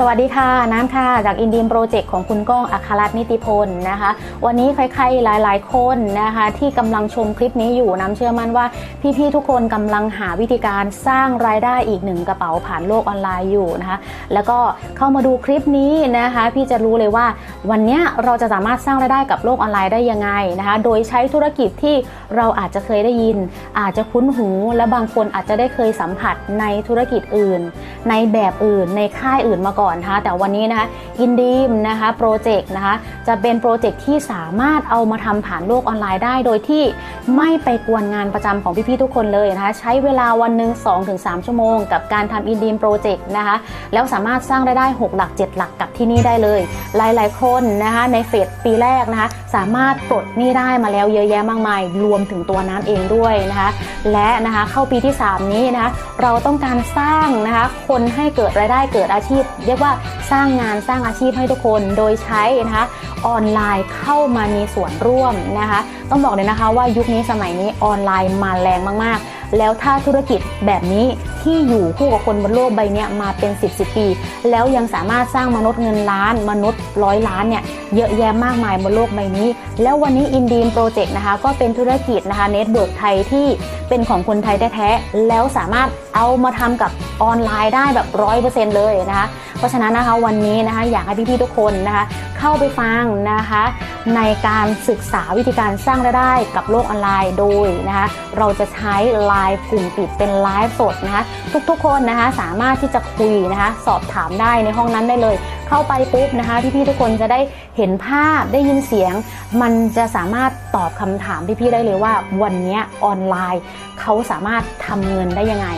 สวัสดีค่ะ น้ำค่ะ จากอินดีมโปรเจกต์ของคุณก้องอัครรัตน์นิติพลนะคะ วันนี้ใครๆหลายๆคนนะคะ ที่กำลังชมคลิปนี้อยู่น้ำเชื่อมั่นว่า พี่ๆทุกคนกำลังหาวิธีการสร้างรายได้อีกหนึ่งกระเป๋าผ่านโลกออนไลน์อยู่นะคะ แล้วก็เข้ามาดูคลิปนี้นะคะ พี่จะรู้เลยว่า วันนี้เราจะสามารถสร้างรายได้กับโลกออนไลน์ได้ยังไงนะคะ โดยใช้ธุรกิจที่เราอาจจะเคยได้ยิน อาจจะคุ้นหู และบางคนอาจจะได้เคยสัมผัสในธุรกิจอื่น ในแบบอื่น ในค่ายอื่นมาก่อนนะคะแต่วันนี้นะคะอินดีมนะคะโปรเจกต์นะคะจะเป็นโปรเจกต์ที่สามารถเอามาทำผ่านโลกออนไลน์ได้ โดยที่ไม่ไปกวนงานประจำของพี่ๆทุกคนเลยนะคะใช้เวลาวันหนึ่ง2-3 ชั่วโมง กับการทำอินดีมโปรเจกต์นะคะแล้วสามารถสร้างรายได้ 6 หลัก 7 หลักกับที่นี่ได้เลย หลายๆคนนะคะในเฟสปีแรกนะคะสามารถปลดหนี้ได้มาแล้วเยอะแยะมากมาย รวมถึงตัวน้ำเองด้วยนะคะและนะคะเข้าปีที่ 3 นี้นะคะเราต้องการสร้างนะคะคนให้เกิดรายได้เกิดอาชีพเรียกว่าสร้างงานสร้างอาชีพให้ทุกคนโดยใช้นะคะออนไลน์เข้ามามีส่วนร่วมนะคะ ต้องบอกเลยนะคะว่ายุคนี้สมัยนี้ออนไลน์มาแรงมากๆ แล้วถ้าธุรกิจแบบนี้ที่อยู่คู่กับคนบนโลกใบนี้มาเป็น 10บสปี แล้วยังสามารถสร้างมนุษย์เงินล้าน มนุษย์ร้อยล้านเนี่ยเยอะแยะมากมายบนโลกใบนี้ แล้ววันนี้อินดีมโปรเจกต์นะคะก็เป็นธุรกิจนะคะเน็ตเวิร์กไทยที่เป็นของคนไทยแท้ๆแล้วสามารถเอามาทำกับออนไลน์ได้แบบร้อยเปอร์เซ็นต์เลยนะคะ เพราะฉะนั้นนะคะวันนี้นะคะอยากให้พี่ๆทุกคนนะคะ เข้าไปฟังนะคะ ในการศึกษาวิธีการสร้างรายได้กับโลกออนไลน์โดยนะคะ เราจะใช้ไลฟ์กลุ่มปิดเป็นไลฟ์สดนะคะ ทุกๆคนนะคะสามารถที่จะคุยนะคะ สอบถามได้ในห้องนั้นได้เลย เข้าไปปุ๊บนะคะพี่ๆทุกคนจะได้เห็นภาพได้ยินเสียง มันจะสามารถตอบคำถามพี่ๆได้เลยว่าวันนี้ออนไลน์ เขาสามารถทำเงินได้ยังไง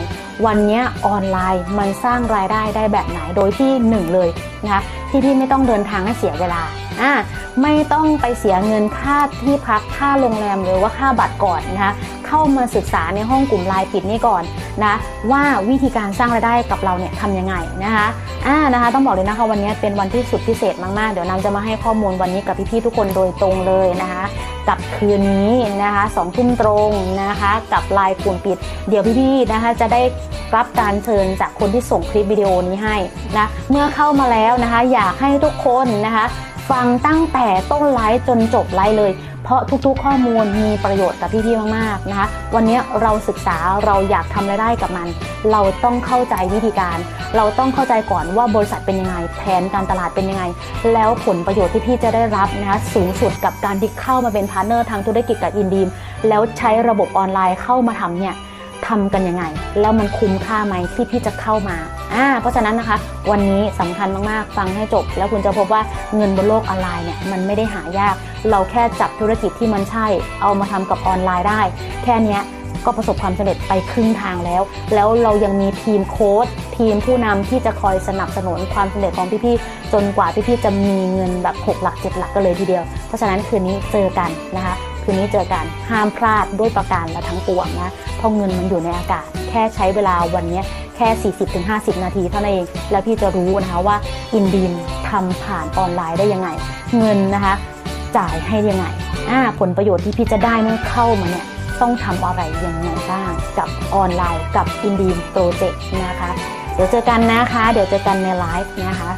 วันนี้ออนไลน์มันสร้างรายได้ได้แบบไหนโดยที่หนึ่งเลยนะคะที่พี่ไม่ต้องเดินทางให้เสียเวลาอ่าไม่ต้องไปเสียเงินค่าที่พักค่าโรงแรมหรือว่าค่าบัตรก่อนนะคะเข้ามาศึกษาในห้องกลุ่มไลน์ปิดนี่ก่อน นะว่าวิธีการสร้างรายได้กับเราเนี่ยทำยังไงนะคะอ่านะคะ ต้องบอกเลยนะคะวันนี้เป็นวันที่สุดพิเศษมากๆ เดี๋ยวน้ำจะมาให้ข้อมูลวันนี้กับพี่ๆทุกคนโดยตรงเลยนะคะกับคืนนี้นะคะสองทุ่มตรงนะคะกับไลน์กลุ่มปิด เดี๋ยวพี่ๆนะคะจะได้รับการเชิญจากคนที่ส่งคลิปวิดีโอนี้ให้นะเมื่อเข้ามาแล้วนะคะ อยากให้ทุกคนนะคะ ฟังตั้งแต่ต้นไลฟ์จนจบไลฟ์เลย เพราะทุกๆข้อมูลมีประโยชน์กับพี่ๆมากๆนะคะ วันนี้เราศึกษาเราอยากทำรายได้กับมัน เราต้องเข้าใจวิธีการ เราต้องเข้าใจก่อนว่าบริษัทเป็นยังไงแผนการตลาดเป็นยังไง แล้วผลประโยชน์ที่พี่จะได้รับนะคะสูงสุดกับการที่เข้ามาเป็นพาร์ทเนอร์ทางธุรกิจกับอินดีมแล้วใช้ระบบออนไลน์เข้ามาทำเนี่ย ทำกันยังไง แล้วมันคุ้มค่าไหมที่พี่จะเข้ามาอ่าเพราะฉะนั้นนะคะ วันนี้สำคัญมากๆ ฟังให้จบ แล้วคุณจะพบว่าเงินบนโลกออนไลน์เนี่ยมันไม่ได้หายาก เราแค่จับธุรกิจที่มันใช่ เอามาทำกับออนไลน์ได้ แค่นี้ก็ประสบความสำเร็จไปครึ่งทางแล้ว แล้วเรายังมีทีมโค้ชทีมผู้นำที่จะคอยสนับสนุนความสำเร็จของพี่ๆจนกว่าพี่ๆจะมีเงินแบบ 6 หลัก 7 หลักกันเลยทีเดียว เพราะฉะนั้นคืนนี้เจอกันนะคะ คืนนี้เจอกันห้ามพลาดด้วยประการและทั้งปวงนะเพราะเงินมันอยู่ในอากาศ แค่ใช้เวลาวันนี้แค่ 40-50 นาทีเท่านั้นเอง แล้วพี่จะรู้นะคะว่าอินดีมทำผ่านออนไลน์ได้ยังไง เงินนะคะจ่ายให้ยังไงผลประโยชน์ที่พี่จะได้เมื่อเข้ามาเนี่ยต้องทำอะไรยังไงบ้างกับออนไลน์กับอินดีมโปรเจกต์นะคะ เดี๋ยวเจอกันนะคะ เดี๋ยวเจอกันในไลฟ์นะคะ